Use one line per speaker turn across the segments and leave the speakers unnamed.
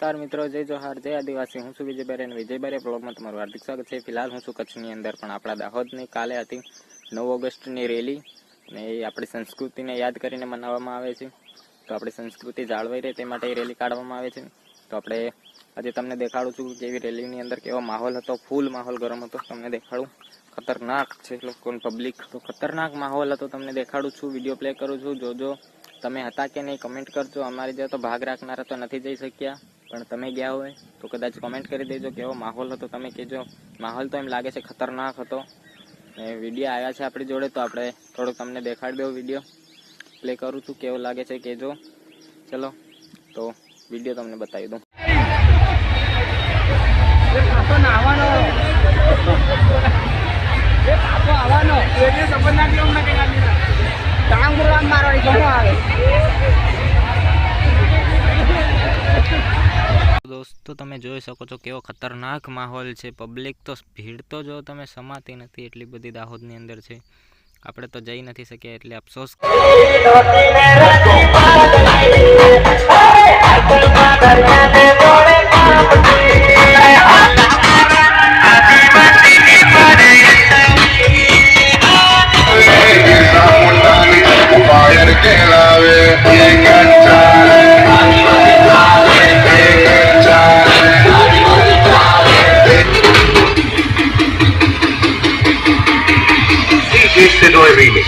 નમસ્કાર મિત્રો, જય જોહાર, જય આદિવાસી. હું છું વિજયભાઈ અને વિજયભાઈ બ્લોગમાં તમારું હાર્દિક સ્વાગત છે. ફિલહાલ હું છું કચ્છની અંદર, પણ આપણા દાહોદની કાલે હતી નવ ઓગસ્ટની રેલી અને એ આપણી સંસ્કૃતિને યાદ કરીને મનાવવામાં આવે છે. તો આપણી સંસ્કૃતિ જાળવાઈ રહે તે માટે એ રેલી કાઢવામાં આવે છે. તો આપણે આજે તમને દેખાડું છું કેવી રેલીની અંદર કેવો માહોલ હતો. ફૂલ માહોલ ગરમ હતો. તમને દેખાડું. ખતરનાક છે લોકો પબ્લિક તો ખતરનાક માહોલ હતો. તમને દેખાડું છું. વીડિયો પ્લે કરું છું. જોજો. તમે હતા કે નહીં કમેન્ટ કરજો. અમારી જ્યાં તો ભાગ રાખનારા તો નથી જઈ શક્યા. પણ તમે ગયા હોય તો કદાચ કમેન્ટ કરી દેજો કેવો માહોલ હતો. તમે કહેજો, માહોલ તો એમ લાગે છે ખતરનાક હતો. ને વીડિયો આવ્યા છે આપણી જોડે, તો આપણે થોડુંક તમને દેખાડી દઉં વીડિયો પ્લે કરું છું, કેવો લાગે છે કહેજો. ચલો, તો વીડિયો તમને બતાવી દઉં. દોસ્તો, તમે જોઈ શકો છો કેવો ખતરનાક માહોલ છે. પબ્લિક તો ભીડ તો જો તમે સમાતી નથી એટલી બધી દાહોદની અંદર છે. આપણે તો જઈ નથી શક્યા એટલે અફસોસ.
Salvo
Nice.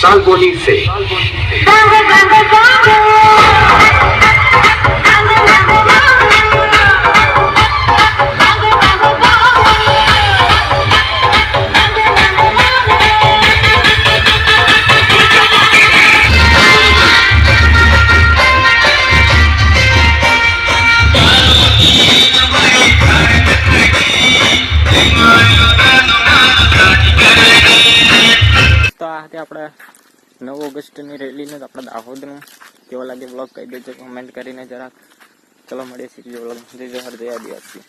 ¡Salvo Nice! આપણે નવ ઓગસ્ટની રેલીને આપણા દાહોદનું કેવા લાગે બ્લોગ કહી દેજો કમેન્ટ કરીને જરાક. ચલો મળીએ છીએ બ્લોગ જય જોહર જય આદિવાસી.